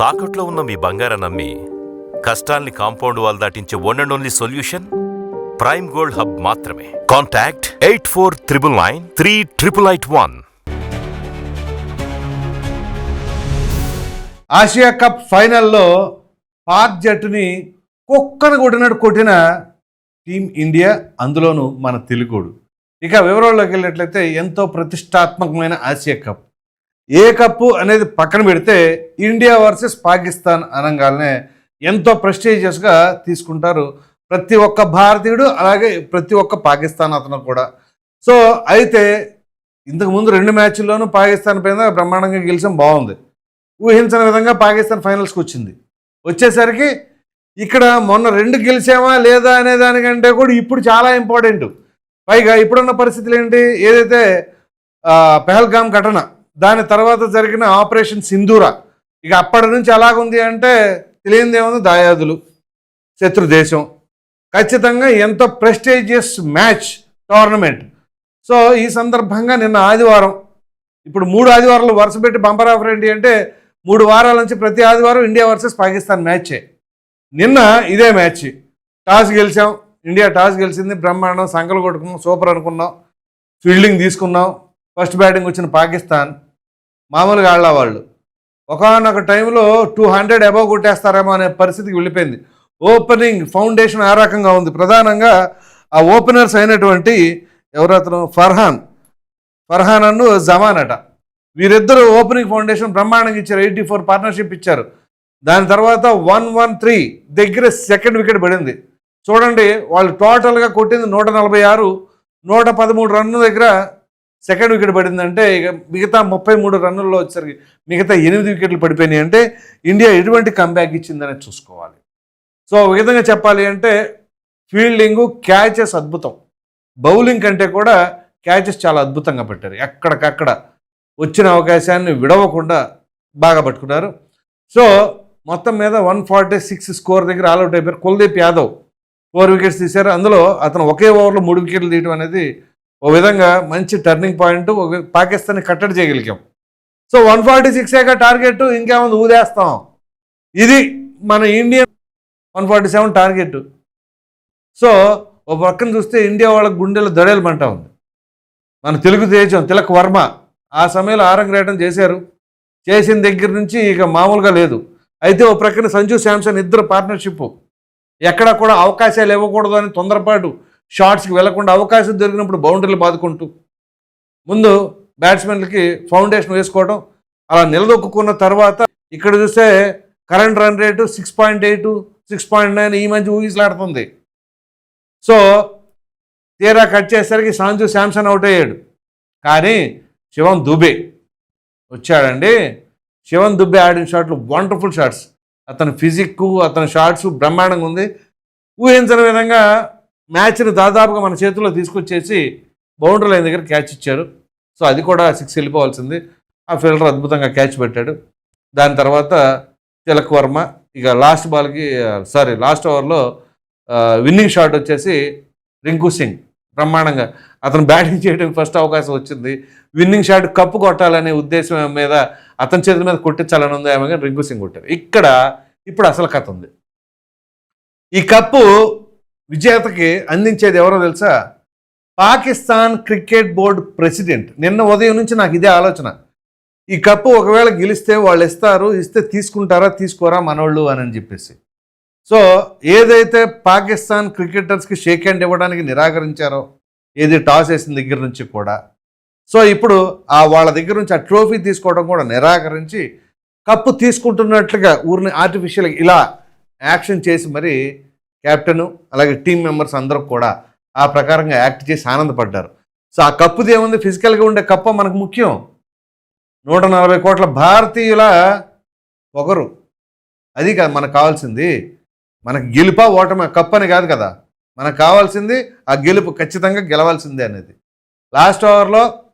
తాకట్లో ఉన్న మీ బంగారం నమ్మి కష్టాల్ని compound wall దాటించే one and only solution prime gold hub మాత్రమే. Contact eight four triple nine three triple eight one Asia cup ఫైనల్లో పాక్ జట్టుని కుక్కను కొట్టినట్టు కొట్టిన టీం ఇండియా అందులోనూ మన తెలుగుడు. ఇక వివరాల్లోకి వెళ్ళినట్లయితే ఎంతో ప్రతిష్టాత్మకమైన ఆసియా కప్. ఏ కప్పు అనేది పక్కన పెడితే ఇండియా వర్సెస్ పాకిస్తాన్ అనగానే ఎంతో ప్రెస్టీజియస్గా తీసుకుంటారు ప్రతి ఒక్క భారతీయుడు అలాగే ప్రతి ఒక్క పాకిస్తాన్ అతను కూడా. సో అయితే ఇంతకుముందు రెండు మ్యాచ్ల్లోనూ పాకిస్తాన్ పైన బ్రహ్మాండంగా గెలిచాం బాగుంది. ఊహించని విధంగా పాకిస్తాన్ ఫైనల్స్కి వచ్చింది. వచ్చేసరికి ఇక్కడ మొన్న రెండు గెలిచామా లేదా అనే దానికంటే కూడా ఇప్పుడు చాలా ఇంపార్టెంట్. పైగా ఇప్పుడున్న పరిస్థితులు ఏంటి ఏదైతే పెహల్గామ్ ఘటన దాని తర్వాత జరిగిన ఆపరేషన్ సింధూరా. ఇక అప్పటి నుంచి ఎలాగుంది అంటే తెలియంది దాయాదులు శత్రు దేశం. ఖచ్చితంగా ఎంతో ప్రెస్టేజియస్ మ్యాచ్ టోర్నమెంట్. సో ఈ సందర్భంగా నిన్న ఆదివారం ఇప్పుడు మూడు ఆదివారాలు వరుస పెట్టి బంపర్ ఆఫర్ ఏంటి అంటే మూడు వారాల నుంచి ప్రతి ఆదివారం ఇండియా వర్సెస్ పాకిస్తాన్ మ్యాచే. నిన్న ఇదే మ్యాచ్. టాస్ గెలిచాం ఇండియా టాస్ గెలిచింది బ్రహ్మాండం సంకలు కొట్టుకున్నాం సూపర్ అనుకున్నాం ఫీల్డింగ్ తీసుకున్నాం ఫస్ట్ బ్యాటింగ్ వచ్చిన పాకిస్తాన్. మామూలుగా ఆళ్ళ వాళ్ళు. ఒకనొక టైంలో టూ హండ్రెడ్ అబవ్ కొట్టేస్తారేమో అనే పరిస్థితికి వెళ్ళిపోయింది. ఓపెనింగ్ ఫౌండేషన్ ఆ రకంగా ఉంది. ప్రధానంగా ఆ ఓపెనర్స్ అయినటువంటి ఎవరతను? ఫర్హాన్. ఫర్హాన్ అన్ను జమాన్ అట. వీరిద్దరు ఓపెనింగ్ ఫౌండేషన్ బ్రహ్మాండంగా ఇచ్చారు. ఎయిటీ ఫోర్ పార్ట్నర్షిప్ ఇచ్చారు. దాని తర్వాత వన్ వన్ త్రీ దగ్గర సెకండ్ వికెట్ పడింది. చూడండి వాళ్ళు టోటల్గా కొట్టింది నూట నలభై ఆరు నూట పదమూడు రన్ను దగ్గర సెకండ్ వికెట్ పడిందంటే ఇక మిగతా ముప్పై మూడు రన్నుల్లో వచ్చేసరికి మిగతా ఎనిమిది వికెట్లు పడిపోయినాయి అంటే ఇండియా ఎటువంటి కంబ్యాక్ ఇచ్చిందనే చూసుకోవాలి. సో ఒక విధంగా చెప్పాలి అంటే ఫీల్డింగు క్యాచెస్ అద్భుతం. బౌలింగ్ కంటే కూడా క్యాచెస్ చాలా అద్భుతంగా పెట్టారు. ఎక్కడికక్కడ వచ్చిన అవకాశాన్ని విడవకుండా బాగా పట్టుకున్నారు. సో మొత్తం మీద వన్ ఫార్టీ సిక్స్ స్కోర్ దగ్గర ఆల్అౌట్ అయిపోయారు. కుల్దీప్ యాదవ్ ఫోర్ వికెట్స్ తీశారు. అందులో అతను ఒకే ఓవర్లో మూడు వికెట్లు తీయడం అనేది ఓ విధంగా మంచి టర్నింగ్ పాయింట్ ఒక పాకిస్తాన్ని కట్టడి చేయగలిగాం. సో వన్ ఫార్టీ సిక్స్ సిక్సేగా టార్గెట్ ఇంకేముంది? ఊదేస్తాం. ఇది మన Indian one forty seven target so ఒక పక్కన చూస్తే ఇండియా వాళ్ళ గుండెలు దడేలమంటా ఉంది. మన తెలుగు దేశం తిలక్ వర్మ ఆ సమయంలో ఆరంగరేటం చేశారు. చేసిన దగ్గర నుంచి ఇక మామూలుగా లేదు. అయితే ఓ ప్రక్కన సంజు శాంసన్ ఇద్దరు పార్ట్నర్షిప్ ఎక్కడ కూడా అవకాశాలు ఇవ్వకూడదు అని తొందరపాటు షార్ట్స్కి వెళ్ళకుండా అవకాశం దొరికినప్పుడు బౌండరీలు బాదుకుంటూ ముందు బ్యాట్స్మెన్లకి ఫౌండేషన్ వేసుకోవడం అలా నిలదొక్కున్న తర్వాత ఇక్కడ చూస్తే current run rate six point eight six point nine ఈ మధ్య ఊగిసలాడుతుంది. సో తీరా కట్ చేసేసరికి సాంజు శాంసన్ అవుట్ అయ్యాడు. కానీ శివం దుబే వచ్చాడండి. శివన్ దుబ్బే ఆడిన షాట్లు వండర్ఫుల్ షాట్స్. అతని ఫిజిక్ అతని షాట్స్ బ్రహ్మాండంగా ఉంది. ఊహించని విధంగా మ్యాచ్ని దాదాపుగా మన చేతుల్లో తీసుకొచ్చేసి బౌండరీ లైన్ దగ్గర క్యాచ్ ఇచ్చారు. సో అది కూడా సిక్స్ వెళ్ళిపోవాల్సింది. ఆ ఫీల్డర్ అద్భుతంగా క్యాచ్ పెట్టాడు. దాని తర్వాత తిలక్ వర్మ ఇక లాస్ట్ బాల్కి సారీ లాస్ట్ ఓవర్లో విన్నింగ్ షాట్ వచ్చేసి రింకు సింగ్ బ్రహ్మాండంగా. అతను బ్యాటింగ్ చేయడానికి ఫస్ట్ అవకాశం వచ్చింది. విన్నింగ్ షాట్ కప్పు కొట్టాలనే ఉద్దేశం మీద అతని చేతుల మీద కొట్టించాలని ఉంది ఆమె రింకు సింగ్ కొట్టారు. ఇక్కడ ఇప్పుడు అసలు కథ ఉంది. ఈ కప్పు విజేతకి అందించేది ఎవరో తెలుసా? Pakistan cricket board president. నిన్న ఉదయం నుంచి నాకు ఇదే ఆలోచన. ఈ కప్పు ఒకవేళ గెలిస్తే వాళ్ళు ఇస్తారు ఇస్తే తీసుకుంటారా తీసుకోరా మనోళ్ళు అని అని చెప్పేసి. సో ఏదైతే పాకిస్తాన్ క్రికెటర్స్కి షేక్ హ్యాండ్ ఇవ్వడానికి నిరాకరించారో ఏది టాస్ వేసిన దగ్గర నుంచి కూడా. సో ఇప్పుడు ఆ వాళ్ళ దగ్గర నుంచి ఆ ట్రోఫీ తీసుకోవడం కూడా నిరాకరించి కప్పు తీసుకుంటున్నట్లుగా ఊరిని ఆర్టిఫిషియల్ ఇలా యాక్షన్ చేసి మరి కెప్టెన్ అలాగే టీం మెంబర్స్ అందరూ కూడా ఆ ప్రకారంగా యాక్ట్ చేసి ఆనందపడ్డారు. సో ఆ కప్పుది ఏముంది ఫిజికల్గా ఉండే కప్ప మనకు ముఖ్యం. నూట నలభై కోట్ల భారతీయుల పొగరు. అది కాదు మనకు కావాల్సింది. మనకు గెలుపా ఓటమి? కప్ అని కాదు కదా. మనకు కావాల్సింది ఆ గెలుపు ఖచ్చితంగా గెలవాల్సిందే అనేది. లాస్ట్ ఓవర్లో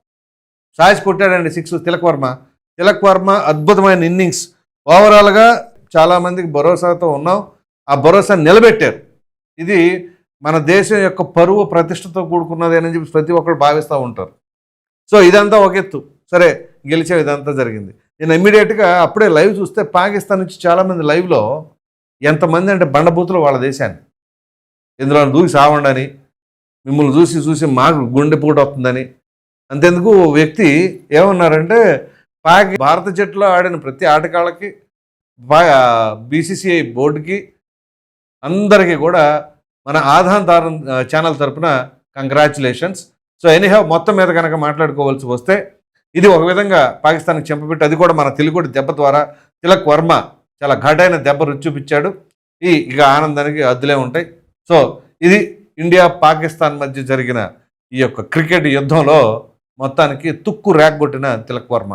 సాయిస్ కొట్టాడండి సిక్స్ తిలక్ వర్మ. తిలక్ వర్మ అద్భుతమైన ఇన్నింగ్స్. ఓవరాల్గా చాలామందికి భరోసాతో ఉన్నాం. ఆ భరోసా నిలబెట్టారు. ఇది మన దేశం యొక్క పరువు ప్రతిష్టతో కూడుకున్నది అని చెప్పి ప్రతి ఒక్కరు భావిస్తూ ఉంటారు. సో ఇదంతా ఒక ఎత్తు. సరే గెలిచే ఇదంతా జరిగింది. నేను ఇమ్మీడియట్గా అప్పుడే లైవ్ చూస్తే పాకిస్తాన్ నుంచి చాలామంది లైవ్లో ఎంతమంది అంటే బండబూతులు వాళ్ళ దేశాన్ని. ఇందులో దూకి సావండని మిమ్మల్ని చూసి చూసి మాకు గుండెపోటు వస్తుందని అంతెందుకు ఓ వ్యక్తి ఏమన్నారంటే పాకి భారత జట్టులో ఆడిన ప్రతి ఆటగాళ్ళకి బీసీసీఐ బోర్డుకి అందరికీ కూడా మన ఆధాన్ దారం ఛానల్ తరపున కంగ్రాచులేషన్స్. సో ఎనీహౌ మొత్తం మీద కనుక మాట్లాడుకోవాల్సి వస్తే ఇది ఒక విధంగా పాకిస్తాన్కి చెంపబెట్టి అది కూడా మన తెలుగుడి దెబ్బ ద్వారా తిలక్ వర్మ చాలా ఘటైన దెబ్బ రుచి చూపించాడు. ఈ ఇక ఆనందానికి అద్దులే ఉంటాయి. సో ఇది ఇండియా పాకిస్తాన్ మధ్య జరిగిన ఈ యొక్క క్రికెట్ యుద్ధంలో మొత్తానికి తుక్కు రేగొట్టిన తిలక్ వర్మ.